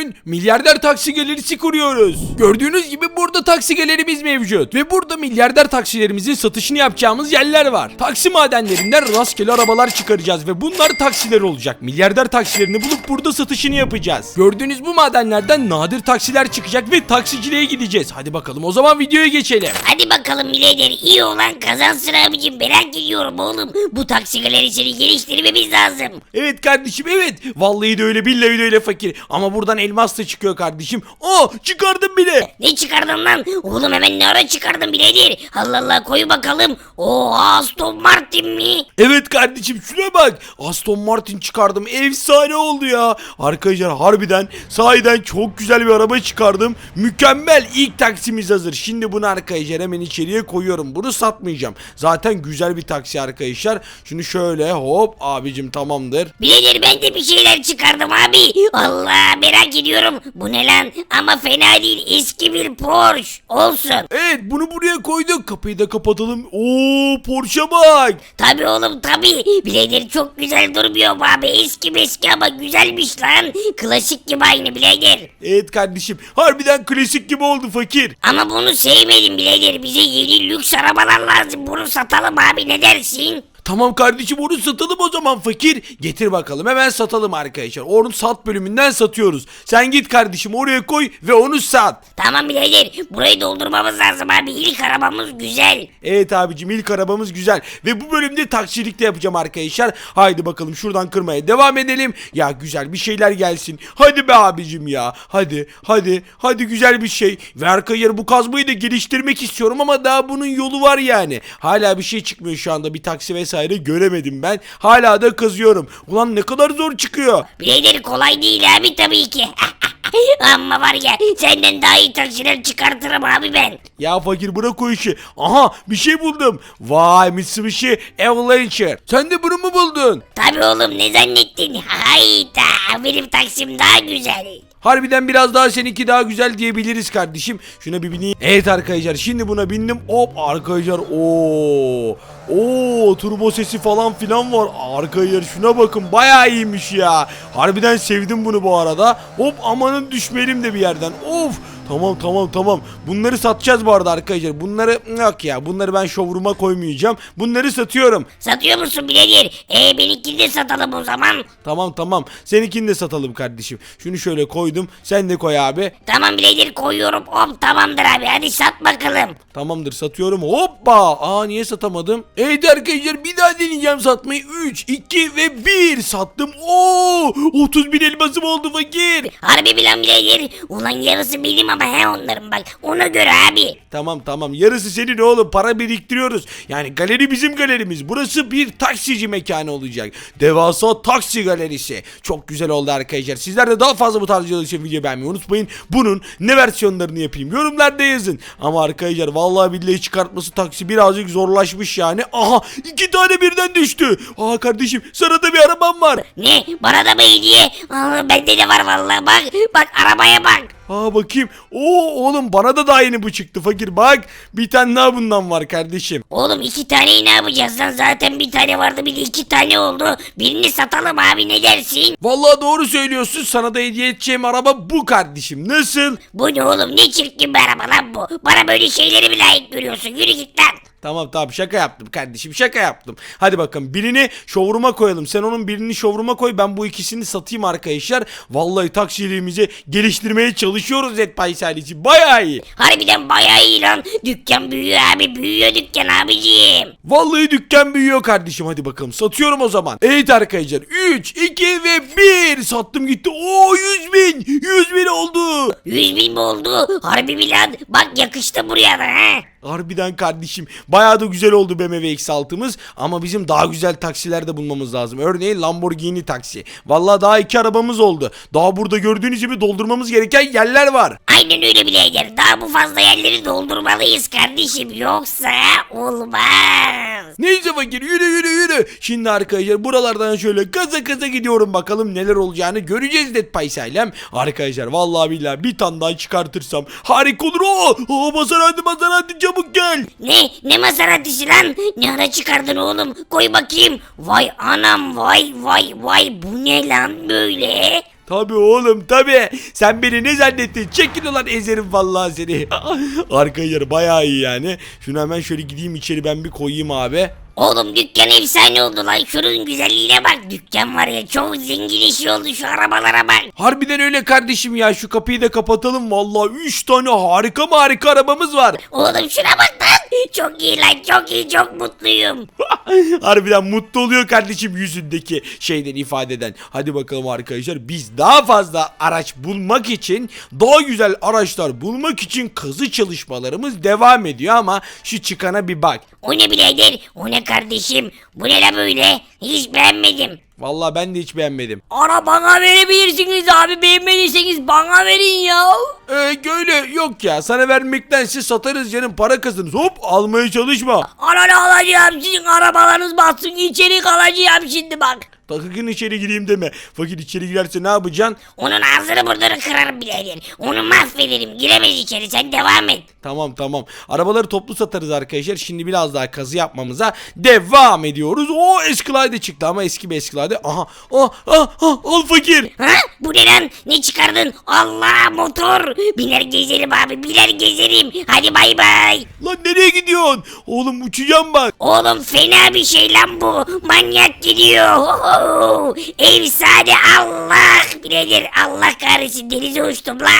bugün milyarder taksi galerisi kuruyoruz. Gördüğünüz gibi burada taksi galerimiz mevcut. Ve burada milyarder taksilerimizin satışını yapacağımız yerler var. Taksi madenlerinden rastgele arabalar çıkaracağız ve bunlar taksiler olacak. Milyarder taksilerini bulup burada satışını yapacağız. Gördüğünüz bu madenlerden nadir taksiler çıkacak ve taksiciliğe gideceğiz. Hadi bakalım o zaman videoya geçelim. Hadi bakalım birader iyi olan kazansın abicim merak ediyorum oğlum. Bu taksi galerisini geliştirmemiz lazım. Evet kardeşim evet. Vallahi de öyle billahi de öyle fakir. Ama buradan elmas da çıkıyor kardeşim. Aa çıkardım bile. Ne çıkardın lan? Oğlum hemen ne ara çıkardın birader? Allah Allah koy bakalım. Oo Aston Martin mi? Evet kardeşim şuna bak. Aston Martin çıkardım. Efsane oldu ya. Arkadaşlar harbiden sahiden çok güzel bir araba çıkardım. Mükemmel. İlk taksimiz hazır. Şimdi bunu arkadaşlar hemen içeriye koyuyorum. Bunu satmayacağım. Zaten güzel bir taksi arkadaşlar. Şunu şöyle hop abicim tamamdır. Birader ben de bir şeyler çıkardım abi. Allah merak ediyorum. Bu ne lan? Ama fena değil eski bir Porsche. Olsun. Evet bunu buraya koyduk. Kapıyı da kapatalım. Oo Porsche bak. Tabi oğlum tabi. Birader çok güzel durmuyor bu abi. Eski meski ama güzelmiş lan. Klasik gibi aynı birader. Evet kardeşim. Harbiden klasik gibi oldu fakir. Ama bunu sevmedim birader. Bize yeni lüks arabalar lazım. Bunu satalım abi ne dersin? Tamam kardeşim onu satalım o zaman fakir. Getir bakalım hemen satalım arkadaşlar. Onu sat bölümünden satıyoruz. Sen git kardeşim oraya koy ve onu sat. Tamam birader. Burayı doldurmamız lazım abi. İlk arabamız güzel. Evet abicim ilk arabamız güzel. Ve bu bölümde taksilik de yapacağım arkadaşlar. Haydi bakalım şuradan kırmaya devam edelim. Ya güzel bir şeyler gelsin. Hadi be abicim ya. Hadi hadi hadi güzel bir şey. Ve arkadaşlar bu kazmayı da geliştirmek istiyorum ama daha bunun yolu var yani. Hala bir şey çıkmıyor şu anda. Bir taksi vesaire göremedim ben. Hala da kızıyorum. Ulan ne kadar zor çıkıyor. Birader kolay değil abi tabii ki. Ama var ya senden daha iyi taksiler çıkartırım abi ben. Ya fakir bırak o işi. Aha bir şey buldum. Vay Mitsubishi Avalanche. Sen de bunu mu buldun? Tabii oğlum ne zannettin? Hayda benim taksim daha güzel. Harbiden biraz daha seninki daha güzel diyebiliriz kardeşim. Şuna bir bineyim. Evet arkadaşlar şimdi buna bindim. Hop arkadaşlar ooo. Oo turbo sesi falan filan var. Arkadaşlar şuna bakın bayağı iyiymiş ya. Harbiden sevdim bunu bu arada. Hop amanın düşmeyelim de bir yerden. Of. Tamam tamam tamam. Bunları satacağız bu arada arkadaşlar. Bunları yok ya. Bunları ben showroom'a koymayacağım. Bunları satıyorum. Satıyor musun birader? E benimkini de satalım o zaman. Tamam tamam. Seninkini de satalım kardeşim. Şunu şöyle koydum. Sen de koy abi. Tamam birader koyuyorum. Hop tamamdır abi hadi sat bakalım. Tamamdır satıyorum. Hoppa. Aa niye satamadım? Evet arkadaşlar bir daha deneyeceğim satmayı. 3, 2 ve 1 sattım. Oo 30 bin elmasım oldu fakir. Harbi bilen birader. Ulan yarısı benim ama he onların bak. Ona göre abi. Tamam tamam yarısı senin oğlum para biriktiriyoruz. Yani galeri bizim galerimiz. Burası bir taksici mekanı olacak. Devasa taksi galerisi. Çok güzel oldu arkadaşlar. Sizler de daha fazla bu tarz videolar için video beğenmeyi unutmayın. Bunun ne versiyonlarını yapayım yorumlarda yazın. Ama arkadaşlar vallahi billahi çıkartması taksi birazcık zorlaşmış yani. Aha iki tane birden düştü. Aa kardeşim sana da bir arabam var. Ne? Bana da mı hediye? Aa, bende de var vallahi bak. Bak arabaya bak. Aa bakayım. Oo oğlum bana da daha yeni bu çıktı fakir. Bak bir tane daha bundan var kardeşim. Oğlum iki taneyi ne yapacağız lan? Zaten bir tane vardı bir de iki tane oldu. Birini satalım abi ne dersin? Vallahi doğru söylüyorsun. Sana da hediye edeceğim araba bu kardeşim. Nasıl? Bu ne oğlum ne çirkin bir araba lan bu. Bana böyle şeyleri mi layık görüyorsun? Yürü git lan. Tamam tamam şaka yaptım kardeşim şaka yaptım. Hadi bakalım birini showroom'a koyalım. Sen onun birini showroom'a koy ben bu ikisini satayım arkadaşlar. Vallahi taksiliğimizi geliştirmeye çalışıyoruz Zetpay serisi. Bayağı iyi. Harbiden bayağı iyi lan. Dükkan büyüyor abi büyüyor dükkan abicim. Vallahi dükkan büyüyor kardeşim hadi bakalım satıyorum o zaman. Evet arkadaşlar 3, 2 ve 1 sattım gitti. Oo 100 bin 100 bin oldu. 100 bin mi oldu? Harbi mi lan? Bak yakıştı buraya da ha. Harbiden kardeşim bayağı da güzel oldu BMW X6'mız ama bizim daha güzel taksiler de bulmamız lazım. Örneğin Lamborghini taksi. Vallahi daha iki arabamız oldu. Daha burada gördüğünüz gibi doldurmamız gereken yerler var. Aynen öyle birader. Daha bu fazla yerleri doldurmalıyız kardeşim. Yoksa olmaz. Neyse fakir yürü yürü yürü. Şimdi arkadaşlar buralardan şöyle kaza kaza gidiyorum bakalım neler olacağını göreceğiz Dead Paysaylem. Arkadaşlar vallahi billahi bir tane daha çıkartırsam harika olur. Oo, oo Maserati Maserati çabuk gel. Ne? Ne Maserati'si lan? Ne ara çıkardın oğlum? Koy bakayım. Vay anam vay vay vay. Bu ne lan böyle? Tabi oğlum tabi. Sen beni ne zannettin? Çekil ulan ezerim vallahi seni. Arka yarı bayağı iyi yani. Şunu hemen şöyle gideyim içeri ben bir koyayım abi. Oğlum dükkan efsane oldu lan. Şunun güzelliğine bak. Dükkan var ya çok zengin işi oldu şu arabalara bak. Harbiden öyle kardeşim ya şu kapıyı da kapatalım vallahi 3 tane harika harika arabamız var. Oğlum şuna bak lan. Çok iyi lan çok iyi çok mutluyum. Harbiden mutlu oluyor kardeşim yüzündeki şeyden ifadeden. Hadi bakalım arkadaşlar biz daha fazla araç bulmak için daha güzel araçlar bulmak için kazı çalışmalarımız devam ediyor ama şu çıkana bir bak. O ne birader? O ne kardeşim? Bu ne la böyle? Hiç beğenmedim. Vallahi ben de hiç beğenmedim. Ara bana verebilirsiniz abi beğenmediyseniz bana verin ya. Ee, öyle yok ya sana vermektense satarız canım para kazanırız hop almaya çalışma. Ananı alacağım sizin arabalarınız batsın içeri kalacağım şimdi bak. Sakın içeri gireyim deme. Fakir içeri girerse ne yapacaksın? Onun ağzını burnunu kırarım birader. Onu mahvederim. Giremez içeri sen devam et. Tamam tamam. Arabaları toplu satarız arkadaşlar. Şimdi biraz daha kazı yapmamıza devam ediyoruz. O Escalade çıktı ama eski bir Escalade. Aha. Ah, ah, ah, al fakir. Ha? Bu ne lan? Ne çıkardın? Allah motor. Biner gezerim abi biner gezerim. Hadi bay bay. Lan nereye gidiyorsun? Oğlum uçacağım bak. Oğlum fena bir şey lan bu. Manyak gidiyor. Oho! Efsane Allah. Birader Allah kahretsin denize uçtum la.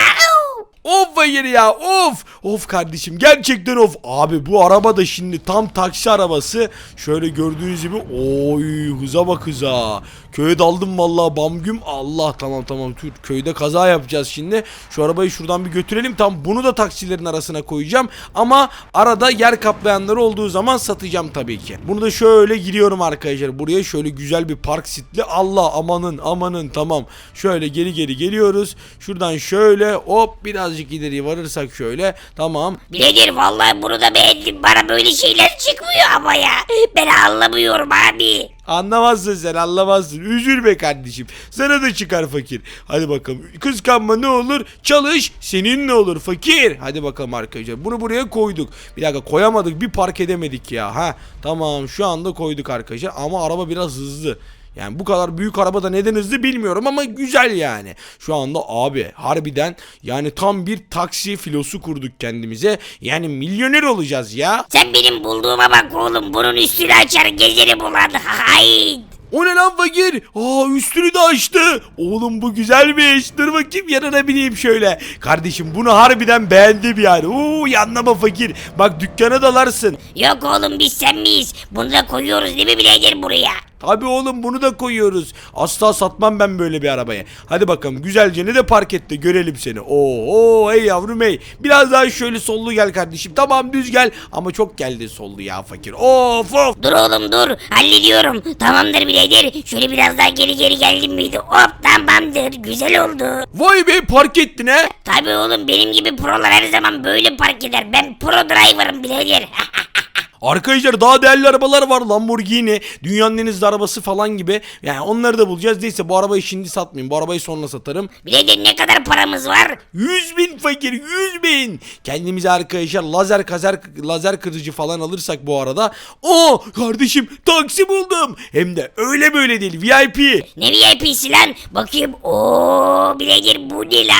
Of fakir ya of. Of kardeşim gerçekten of. Abi bu araba da şimdi tam taksi arabası. Şöyle gördüğünüz gibi oy hıza bak hıza. Köye daldım vallahi bam güm. Allah tamam tamam dur köyde kaza yapacağız şimdi. Şu arabayı şuradan bir götürelim. Tam bunu da taksilerin arasına koyacağım. Ama arada yer kaplayanları olduğu zaman satacağım tabii ki. Bunu da şöyle giriyorum arkadaşlar. Buraya şöyle güzel bir park sitli. Allah amanın amanın tamam. Şöyle geri geri geliyoruz. Şuradan şöyle hop birazcık ileri varırsak şöyle. Tamam. Birader vallahi bunu da beğendim. Bana böyle şeyler çıkmıyor ama ya. Ben anlamıyorum abi. Anlamazsın sen anlamazsın. Üzülme kardeşim. Sana da çıkar fakir. Hadi bakalım. Kıskanma ne olur? Çalış. Senin ne olur fakir? Hadi bakalım arkadaşlar. Bunu buraya koyduk. Bir dakika koyamadık. Bir park edemedik ya. Ha tamam şu anda koyduk arkadaşlar. Ama araba biraz hızlı. Yani bu kadar büyük araba da neden hızlı bilmiyorum ama güzel yani. Şu anda abi harbiden yani tam bir taksi filosu kurduk kendimize. Yani milyoner olacağız ya. Sen benim bulduğuma bak oğlum. Bunun üstünü açar gezerim ulan. Hayt. O ne lan fakir? Aa üstünü de açtı. Oğlum bu güzelmiş. Dur bakayım yanına bineyim şöyle. Kardeşim bunu harbiden beğendim yani. Oo yanlama fakir. Bak dükkana dalarsın. Yok oğlum biz sen miyiz? Bunu da koyuyoruz değil mi birader buraya? Tabi oğlum bunu da koyuyoruz. Asla satmam ben böyle bir arabaya. Hadi bakalım güzelce ne de park et de görelim seni. Oo, ey yavrum ey. Biraz daha şöyle sollu gel kardeşim. Tamam düz gel. Ama çok geldi sollu ya fakir. Of of. Dur oğlum dur. Hallediyorum. Tamamdır birader. Şöyle biraz daha geri geri geldim miydi? Hop tamamdır. Güzel oldu. Vay be park ettin he. Tabii oğlum benim gibi prolar her zaman böyle park eder. Ben pro driver'ım birader. Arkadaşlar daha değerli arabalar var Lamborghini dünyanın en hızlı arabası falan gibi yani onları da bulacağız neyse bu arabayı şimdi satmayayım bu arabayı sonra satarım birader ne kadar paramız var? 100 bin fakir 100 bin kendimize arkadaşlar lazer kazer lazer kırıcı falan alırsak bu arada o kardeşim taksi buldum hem de öyle böyle değil VIP Ne VIP'si lan? Bakayım. Oo birader bu ne lan?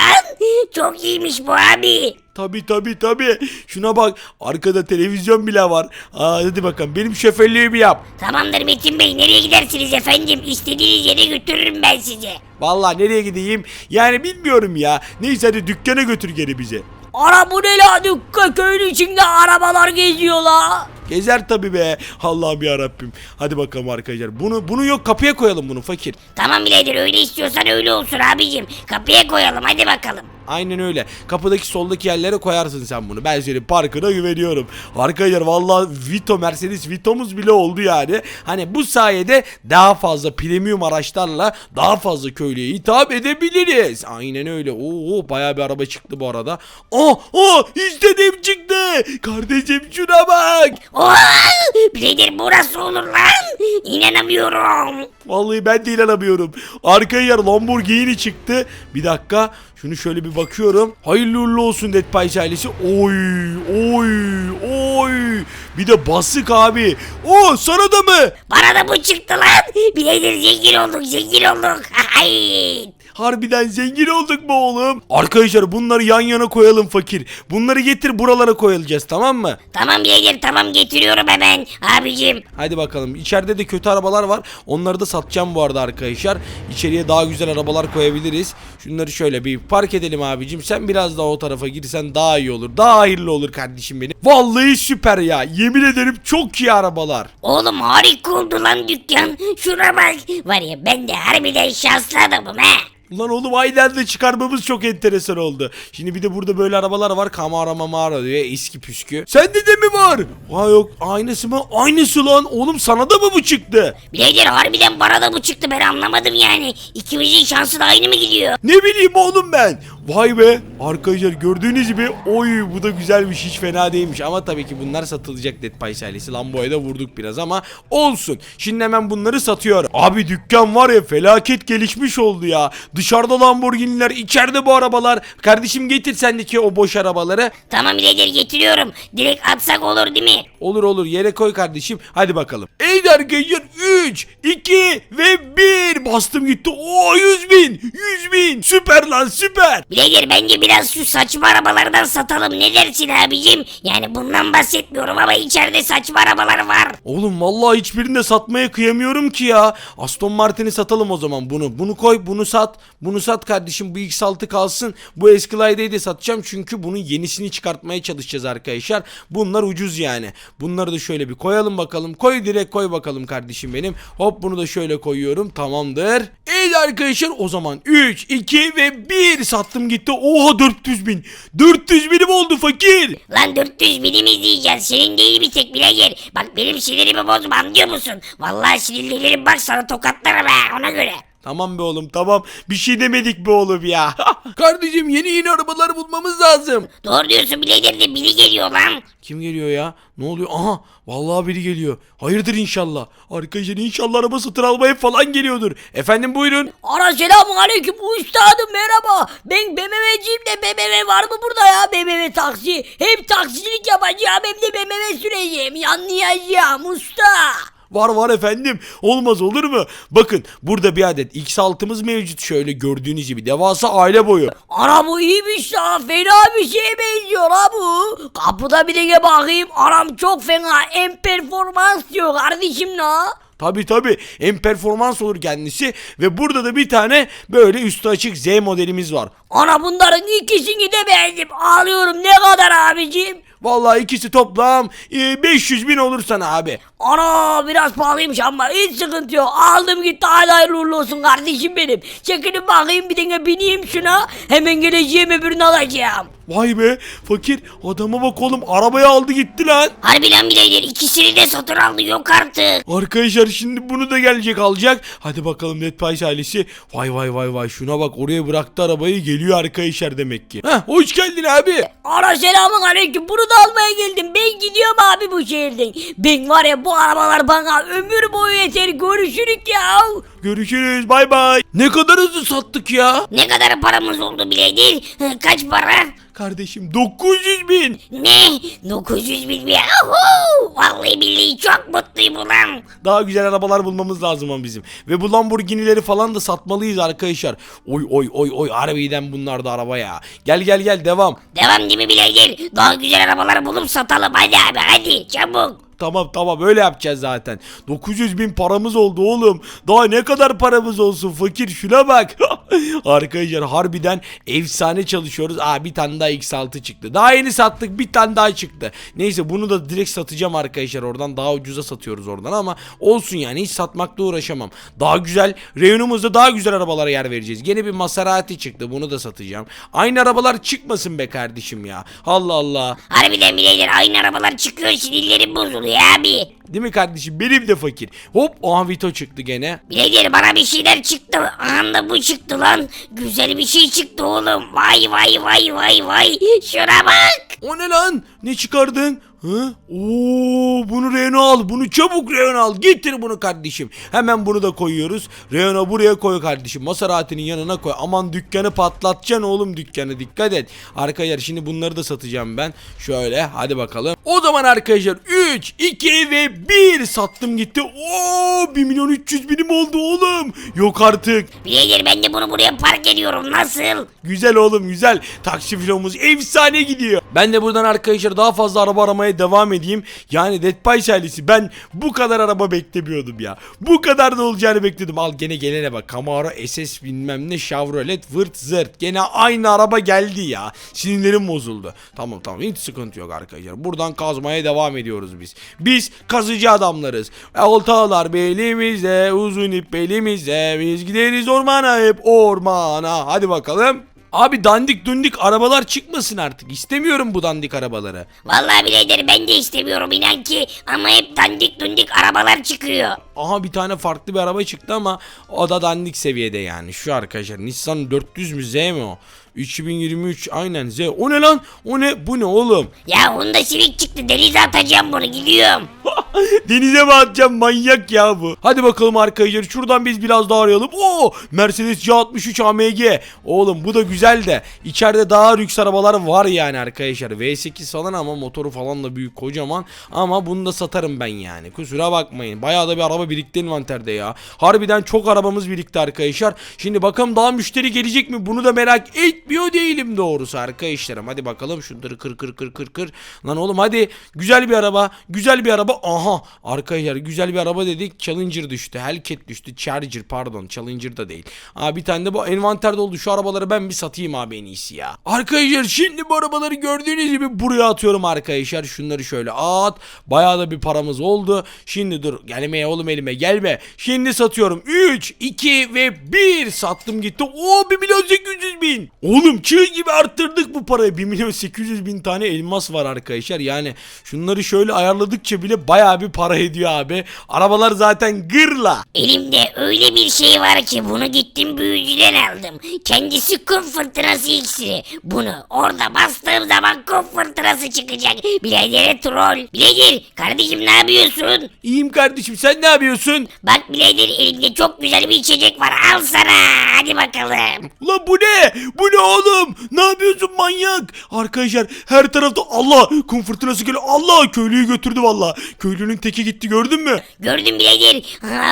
Çok iyiymiş bu abi. Tabi tabi tabi şuna bak arkada televizyon bile var Aa, hadi bakalım benim şoförlüğümü yap Tamamdır Metin Bey nereye gidersiniz efendim? İstediğiniz yere götürürüm ben sizi. Vallahi nereye gideyim yani bilmiyorum ya neyse hadi dükkana götür geri bizi Ara bu ne la dükkan köyün içinde arabalar geziyor la. Gezer tabi be. Allah'ım ya Rabbim. Hadi bakalım arkadaşlar. Bunu bunu yok kapıya koyalım bunu fakir. Tamam birader öyle istiyorsan öyle olsun abicim. Kapıya koyalım hadi bakalım. Aynen öyle. Kapıdaki soldaki yerlere koyarsın sen bunu. Ben senin parkına güveniyorum. Arkadaşlar vallahi Vito Mercedes Vito'muz bile oldu yani. Hani bu sayede daha fazla premium araçlarla daha fazla köylüye hitap edebiliriz. Aynen öyle. Oo bayağı bir araba çıktı bu arada. Oh oh istediğim çıktı. Kardeşim şuna bak. Oo, birader bu nasıl olur lan? İnanamıyorum. Vallahi ben de inanamıyorum. Arkaya yer Lamborghini çıktı. Bir dakika. Şunu şöyle bir bakıyorum. Hayırlı uğurlu olsun Dead Pies ailesi. Oy oy oy. Bir de basık abi. O sana da mı? Bana da bu çıktı lan. Birader zengin olduk zengin olduk. Hayt. Harbiden zengin olduk mu oğlum? Arkadaşlar bunları yan yana koyalım fakir. Bunları getir buralara koyulacağız tamam mı? Tamam birader tamam getiriyorum hemen abicim. Hadi bakalım. İçeride de kötü arabalar var. Onları da satacağım bu arada arkadaşlar. İçeriye daha güzel arabalar koyabiliriz. Şunları şöyle bir park edelim abicim. Sen biraz daha o tarafa girsen daha iyi olur. Daha hayırlı olur kardeşim benim. Vallahi süper ya. Yemin ederim çok iyi arabalar. Oğlum harika oldu lan dükkan. Şuna bak. Var ya ben de harbiden şanslı adamım he. Ulan oğlum de çıkarmamız çok enteresan oldu. Şimdi bir de burada böyle arabalar var. Camaro Mamaro diyor. Eski püskü. Sende de mi var? Ha yok. Aynısı mı? Aynısı lan. Oğlum sana da mı bu çıktı? Birader harbiden bana da bu çıktı ben anlamadım yani. İkimizin şansı da aynı mı gidiyor? Ne bileyim oğlum ben. Vay be. Arkadaşlar gördüğünüz gibi oy bu da güzelmiş hiç fena değilmiş. Ama tabii ki bunlar satılacak Dead Pies ailesi. Lambo'ya da vurduk biraz ama olsun. Şimdi hemen bunları satıyorum. Abi dükkan var ya felaket gelişmiş oldu ya. Dışarıda Lamborghini'ler içeride bu arabalar. Kardeşim getir sendeki o boş arabaları. Tamam birader getiriyorum. Direkt atsak olur değil mi? Olur olur yere koy kardeşim. Hadi bakalım. Evet arkadaşlar 3, 2 ve 1. Bastım gitti. Oo 100 bin. 100 bin. Süper lan süper. Birader bence biraz şu saçma arabalardan satalım. Ne dersin abicim? Yani bundan bahsetmiyorum ama içeride saçma arabalar var. Oğlum vallahi hiçbirini de satmaya kıyamıyorum ki ya. Aston Martin'i satalım o zaman bunu. Bunu koy bunu sat. Bunu sat kardeşim bu X6 kalsın. Bu Escalade'yi de satacağım çünkü bunun yenisini çıkartmaya çalışacağız arkadaşlar. Bunlar ucuz yani. Bunları da şöyle bir koyalım bakalım. Koy direkt koy bakalım kardeşim benim. Hop bunu da şöyle koyuyorum. Tamamdır. Evet arkadaşlar o zaman 3, 2 ve 1 sattım gitti. Oha 400 bin. 400 binim oldu fakir. Lan 400 binim izleyeceğiz. Senin değil bir tek birader. Bak benim sinirimi bozma anlıyor musun? Vallahi sinirlerim bak sana tokatlarım ha ona göre. Tamam be oğlum tamam. Bir şey demedik be oğlum ya. Kardeşim yeni yeni arabalar bulmamız lazım. Doğru diyorsun birader de biri geliyor lan. Kim geliyor ya? Ne oluyor? Aha vallahi biri geliyor. Hayırdır inşallah. Arkadaşlar inşallah araba satın almaya falan geliyordur. Efendim buyurun. Ana selamun aleyküm üstadım merhaba. Ben BMW'ciyim de BMW var mı burada ya BMW taksi. Hem taksicilik yapacağım hem de BMW süreceğim. Yanlayacağım usta. Var var efendim. Olmaz olur mu? Bakın burada bir adet X6'mız mevcut. Şöyle gördüğünüz gibi devasa aile boyu. Ana bu iyiymiş ya fena bir şeye benziyor ha bu. Kapıda bir de bakayım anam çok fena en performans diyor kardeşim la. Tabi tabi en performans olur kendisi ve burada da bir tane böyle üstü açık Z modelimiz var. Ana bunların ikisini de beğendim ağlıyorum ne kadar abicim. Vallahi ikisi toplam e, 500 bin olur sana abi. Ana biraz pahalıymış ama hiç sıkıntı yok. Aldım gitti hala hayırlı uğurlu olsun kardeşim benim. Çekilin bakayım bir tane bineyim şuna. Hemen geleceğim öbürünü alacağım. Vay be fakir adama bak oğlum arabayı aldı gitti lan. Harbi lan birader ikisini de satın aldı yok artık. Arkadaşlar şimdi bunu da gelecek alacak. Hadi bakalım Pies ailesi. Vay vay vay vay şuna bak oraya bıraktı arabayı geliyor arkadaşlar demek ki. Heh hoş geldin abi. Ana selamun aleyküm bunu da almaya geldim. Ben gidiyorum abi bu şehirden. Ben var ya bu arabalar bana ömür boyu yeter. Görüşürük ya. Görüşürüz bay bay. Ne kadar hızlı sattık ya. Ne kadar paramız oldu birader? Hı, Kaç para? Kardeşim 900 bin. Ne? 900 bin mi? Ahu! Vallahi billahi çok mutluyum ulan. Daha güzel arabalar bulmamız lazım ama bizim. Ve bu Lamborghini'leri falan da satmalıyız arkadaşlar. Oy oy oy oy harbiden bunlar da araba ya. Gel gel gel devam. Devam değil mi birader? Daha güzel arabalar bulup satalım hadi abi hadi çabuk. Tamam tamam öyle yapacağız zaten. 900 bin paramız oldu oğlum. Daha ne kadar paramız olsun fakir şuna bak. Arkadaşlar harbiden efsane çalışıyoruz. Aa bir tane daha X6 çıktı. Daha yeni sattık bir tane daha çıktı. Neyse bunu da direkt satacağım arkadaşlar oradan. Daha ucuza satıyoruz oradan ama olsun yani hiç satmakla uğraşamam. Daha güzel reyonumuzda daha güzel arabalara yer vereceğiz. Yeni bir Maserati çıktı bunu da satacağım. Aynı arabalar çıkmasın be kardeşim ya. Allah Allah. Harbiden birader aynı arabalar çıkıyor sinirlerim bozuluyor abi. Değil mi kardeşim? Benim de fakir. Hop oha Vito çıktı gene. Birader bana bir şeyler çıktı. Anda bu çıktı lan. Güzel bir şey çıktı oğlum. Vay vay vay vay vay. Şuna bak. O ne lan? Ne çıkardın? Hı? Oo, bunu Reyna al. Bunu çabuk Reyna al. Getir bunu kardeşim. Hemen bunu da koyuyoruz. Reyna buraya koy kardeşim. Maserati'nin yanına koy. Aman dükkanı patlatacaksın oğlum dükkanı. Dikkat et. Arkadaşlar şimdi bunları da satacağım ben. Şöyle hadi bakalım. O zaman arkadaşlar 3, 2 ve 1 sattım gitti. Oo 1 milyon 300 binim oldu oğlum. Yok artık. Birader ben de bunu buraya park ediyorum nasıl? Güzel oğlum güzel. Taksi filomuz efsane gidiyor. Ben de buradan arkadaşlar daha fazla araba aramaya devam edeyim. Yani Dead by ailesi ben bu kadar araba beklemiyordum ya. Bu kadar da olacağını bekliyordum. Al gene gelene bak. Camaro SS bilmem ne Chevrolet vırt zırt. Gene aynı araba geldi ya. Sinirlerim bozuldu. Tamam tamam hiç sıkıntı yok arkadaşlar. Buradan kazmaya devam ediyoruz biz. Biz kazıcı adamlarız. Oltalar belimizde uzun ip belimizde. Biz gideriz ormana hep ormana. Hadi bakalım. Abi dandik dundik arabalar çıkmasın artık. İstemiyorum bu dandik arabaları. Vallahi birader ben de istemiyorum inan ki ama hep dandik dundik arabalar çıkıyor. Aha bir tane farklı bir araba çıktı ama o da dandik seviyede yani. Şu arkadaşlar Nissan 400 mü Z mi o? 2023 aynen Z. O ne lan? O ne? Bu ne oğlum? Ya Honda Civic çıktı denize atacağım bunu gidiyorum. Denize mi atacağım manyak ya bu. Hadi bakalım arkadaşlar şuradan biz biraz daha arayalım. Oo Mercedes C63 AMG. Oğlum bu da güzel de içeride daha lüks arabalar var yani arkadaşlar. V8 falan ama motoru falan da büyük kocaman. Ama bunu da satarım ben yani. Kusura bakmayın. Bayağı da bir araba birikti envanterde ya. Harbiden çok arabamız birikti arkadaşlar. Şimdi bakalım daha müşteri gelecek mi? Bunu da merak etmiyor değilim doğrusu arkadaşlarım. Hadi bakalım şunları kır kır kır kır kır. Lan oğlum hadi güzel bir araba. Güzel bir araba. Aha arkadaşlar güzel bir araba dedik. Challenger düştü. Hellcat düştü. Charger pardon. Challenger da değil. Aa bir tane de bu envanterde oldu. Şu arabaları ben bir satayım abi en iyisi ya. Arkadaşlar şimdi bu arabaları gördüğünüz gibi buraya atıyorum arkadaşlar. Şunları şöyle at. Bayağı da bir paramız oldu. Şimdi dur gelmeye oğlum elime gelme. Şimdi satıyorum. 3, 2 ve 1 sattım gitti. Oo 1 milyon 800 bin. Oğlum çığ gibi arttırdık bu parayı. 1 milyon 800 bin tane elmas var arkadaşlar. Yani şunları şöyle ayarladıkça bile bayağı bir para ediyor abi. Arabalar zaten gırla. Elimde öyle bir şey var ki bunu gittim büyücüden aldım. Kendisi kum fırtınası iksiri. Bunu orada bastığım zaman kum fırtınası çıkacak. Bilader troll. Bilader kardeşim ne yapıyorsun? İyiyim kardeşim sen ne yapıyorsun? Bak bilader elimde çok güzel bir içecek var al sana. Hadi bakalım. Ulan bu ne? Bu ne oğlum? Ne yapıyorsun manyak? Arkadaşlar her tarafta Allah kum fırtınası geliyor. Allah köylüyü götürdü valla. Köylünün teki gitti gördün mü? Gördüm bilader.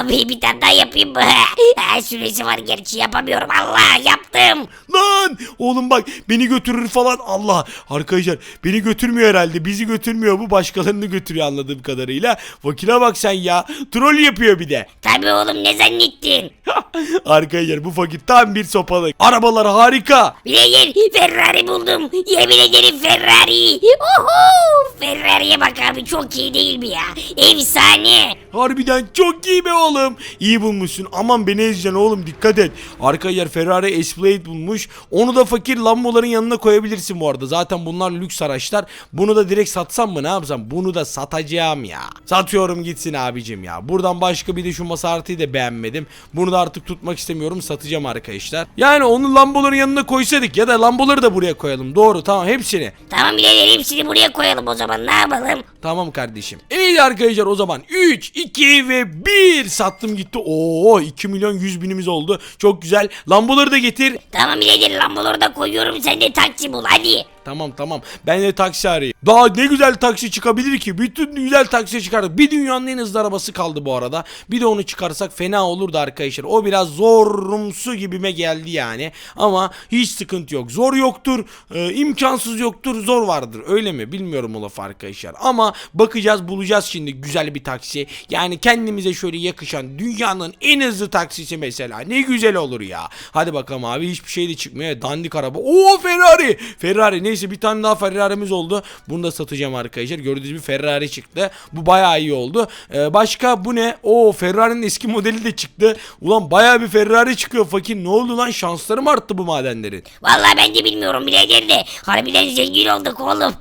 Abi bir tane daha yapayım Süresi var gerçi yapamıyorum. Allah yaptım. Lan oğlum bak beni götürür falan Allah. Arkadaşlar beni götürmüyor herhalde. Bizi götürmüyor bu başkalarını götürüyor anladığım kadarıyla. Vakile bak sen ya. Troll yapıyor bir de. Tabii oğlum ne zannettin? Arkadaşlar bu fakir tam bir sopalık. Arabalar harika. Bilader Ferrari buldum. Yemin ederim Ferrari. Oho! Ferrari'ye bak abi çok iyi değil mi ya? Efsane. Harbiden çok iyi be oğlum. İyi bulmuşsun. Aman beni ezeceksin oğlum dikkat et. Arkadaşlar Ferrari Escalade bulmuş. Onu da fakir lamboların yanına koyabilirsin bu arada. Zaten bunlar lüks araçlar. Bunu da direkt satsam mı ne yapsam? Bunu da satacağım ya. Satıyorum gitsin abicim ya. Buradan başka bir de şu Maserati'yi de beğenmedim. Bunu da artık tutmak istemiyorum. Satacağım arkadaşlar. Yani onu lamboların yanına koysaydık ya da lamboları da buraya koyalım. Doğru tamam hepsini. Tamam birader hepsini buraya koyalım o zaman ne yapalım? Tamam kardeşim. Evet arkadaşlar o zaman 3, 2 ve 1 sattım gitti. Oo 2 milyon 100 binimiz oldu. Çok güzel. Lamboları da getir. Tamam birader lamboları da koyuyorum sen de taksi bul hadi. Tamam tamam. Ben de taksi arayayım. Daha ne güzel taksi çıkabilir ki? Bütün güzel taksi çıkardık. Bir dünyanın en hızlı arabası kaldı bu arada. Bir de onu çıkarsak fena olurdu arkadaşlar. O biraz zorumsu gibime geldi yani. Ama hiç sıkıntı yok. Zor yoktur. e, imkansız yoktur. Zor vardır. Öyle mi? Bilmiyorum o lafı arkadaşlar. Ama bakacağız bulacağız şimdi güzel bir taksi. Yani kendimize şöyle yakışan dünyanın en hızlı taksisi mesela. Ne güzel olur ya. Hadi bakalım abi hiçbir şey de çıkmıyor. Dandik araba. Oo Ferrari. Ferrari neyse bir tane daha Ferrari'miz oldu. Bunu da satacağım arkadaşlar. Gördüğünüz gibi Ferrari çıktı. Bu bayağı iyi oldu. Ee, başka bu ne? Oo Ferrari'nin eski modeli de çıktı. Ulan bayağı bir Ferrari çıkıyor fakir. Ne oldu lan? Şansları mı arttı bu madenlerin? Vallahi ben de bilmiyorum birader de harbiden zengin olduk oğlum.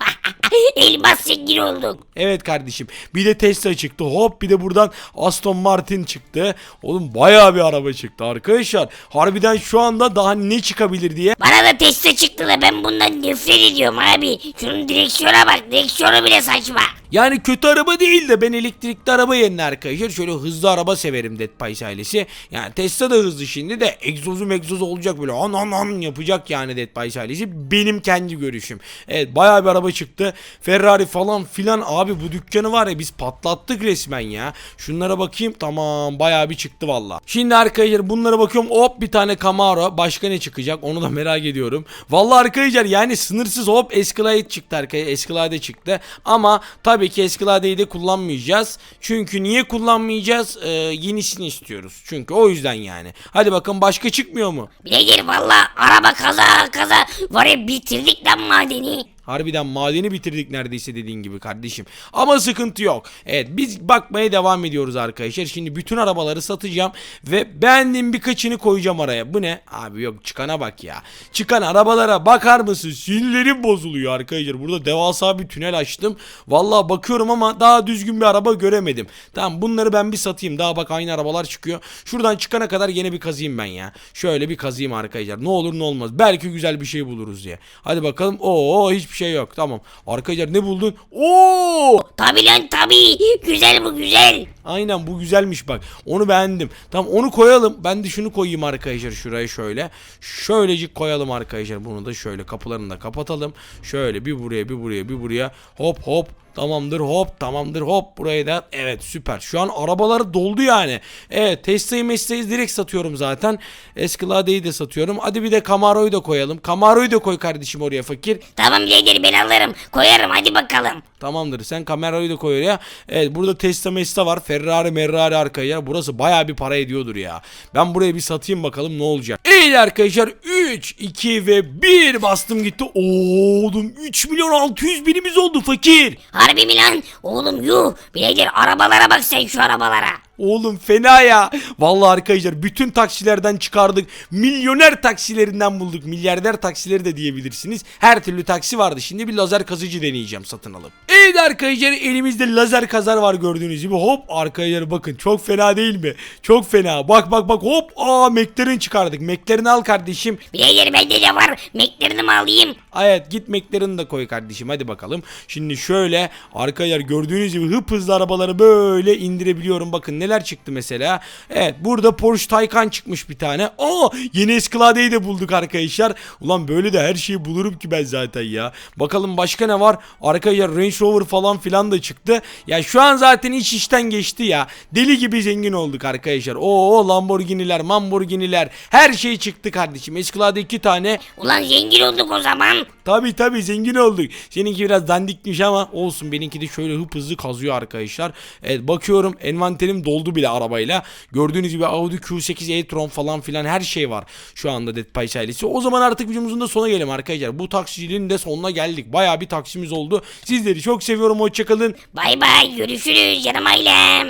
Elmas zengin olduk. Evet kardeşim. Bir de Tesla çıktı. Hop bir de buradan Aston Martin çıktı. Oğlum bayağı bir araba çıktı arkadaşlar. Harbiden şu anda daha ne çıkabilir diye. Bana da Tesla çıktı da ben bundan nefret ediyorum abi. Şunun direksiyona bak direksiyonu bile saçma. Yani kötü araba değil de ben elektrikli araba yerine arkadaşlar şöyle hızlı araba severim Dead Pies ailesi. Yani Tesla da hızlı şimdi de egzozu megzozu olacak böyle an an an yapacak yani Dead Pies ailesi. Benim kendi görüşüm. Evet bayağı bir araba çıktı. Ferrari falan filan abi bu dükkanı var ya biz patlattık resmen ya. Şunlara bakayım tamam bayağı bir çıktı valla. Şimdi arkadaşlar bunlara bakıyorum hop bir tane Camaro başka ne çıkacak onu da merak ediyorum. Valla arkadaşlar yani sınırsız hop Escalade çıktı arkadaşlar Escalade çıktı ama tabii ki Escalade'yi de kullanmayacağız. Çünkü niye kullanmayacağız? Ee, yenisini istiyoruz. Çünkü o yüzden yani. Hadi bakın başka çıkmıyor mu? Birader valla araba kaza kaza var ya bitirdik lan madeni. Harbiden madeni bitirdik neredeyse dediğin gibi kardeşim. Ama sıkıntı yok. Evet biz bakmaya devam ediyoruz arkadaşlar. Şimdi bütün arabaları satacağım ve beğendiğim birkaçını koyacağım araya. Bu ne? Abi yok çıkana bak ya. Çıkan arabalara bakar mısın? Sinirlerim bozuluyor arkadaşlar. Burada devasa bir tünel açtım. Vallahi bakıyorum ama daha düzgün bir araba göremedim. Tamam bunları ben bir satayım. Daha bak aynı arabalar çıkıyor. Şuradan çıkana kadar yine bir kazıyım ben ya. Şöyle bir kazıyım arkadaşlar. Ne olur ne olmaz. Belki güzel bir şey buluruz diye. Hadi bakalım. Oo hiçbir şey yok. Tamam. Arkadaşlar ne buldun? Oo! Tabi lan tabi güzel bu güzel. Aynen bu güzelmiş bak. Onu beğendim. Tamam onu koyalım. Ben de şunu koyayım arkadaşlar şuraya şöyle. Şöylecik koyalım arkadaşlar. Bunu da şöyle kapılarını da kapatalım. Şöyle bir buraya bir buraya bir buraya. Hop hop. Tamamdır hop tamamdır hop buraya da evet süper şu an arabaları doldu yani evet Tesla'yı Mesla'yı direkt satıyorum zaten Escalade'yi de satıyorum hadi bir de Camaro'yu da koyalım Camaro'yu da koy kardeşim oraya fakir Tamam birader ben alırım koyarım hadi bakalım. Tamamdır sen kamerayı da koy oraya. Evet burada Tesla Mesla var. Ferrari Merrari arkaya. Burası baya bir para ediyordur ya. Ben buraya bir satayım bakalım ne olacak. Evet arkadaşlar 3, 2 ve 1 bastım gitti. Oğlum 3 milyon 600 binimiz oldu fakir. Harbi mi lan? Oğlum yuh birader arabalara bak sen şu arabalara. Oğlum fena ya. Vallahi arkadaşlar bütün taksilerden çıkardık. Milyoner taksilerinden bulduk. Milyarder taksileri de diyebilirsiniz. Her türlü taksi vardı. Şimdi bir lazer kazıcı deneyeceğim satın alıp. Evet arkadaşlar elimizde lazer kazar var gördüğünüz gibi. Hop arkadaşlar bakın çok fena değil mi? Çok fena. Bak bak bak hop. Aa McLaren çıkardık. McLaren al kardeşim. Birader bende de var McLaren'ımı alayım. Evet git McLaren'ı da koy kardeşim hadi bakalım. Şimdi şöyle arkadaşlar gördüğünüz gibi hıp hızlı arabaları böyle indirebiliyorum. Bakın neler çıktı mesela. Evet burada Porsche Taycan çıkmış bir tane. Aa yeni Escalade'yi de bulduk arkadaşlar. Ulan böyle de her şeyi bulurum ki ben zaten ya. Bakalım başka ne var? Arkadaşlar Range Rover falan filan da çıktı. Ya şu an zaten iş işten geçti ya. Deli gibi zengin olduk arkadaşlar. Oo Lamborghini'ler, Lamborghini'ler her şey çıktı kardeşim. Escalade iki tane. Ulan zengin olduk o zaman. Tabi tabi zengin olduk. Seninki biraz dandikmiş ama olsun. Benimki de şöyle hıp hızlı kazıyor arkadaşlar. Evet bakıyorum envanterim doldu bile arabayla. Gördüğünüz gibi Audi Q8 e-tron falan filan her şey var. Şu anda Dead Pies ailesi. O zaman artık videomuzun da sona gelelim arkadaşlar. Bu taksiciliğin de sonuna geldik. Baya bir taksimiz oldu. Sizleri çok seviyorum. Hoşçakalın. Bay bay görüşürüz canım ailem.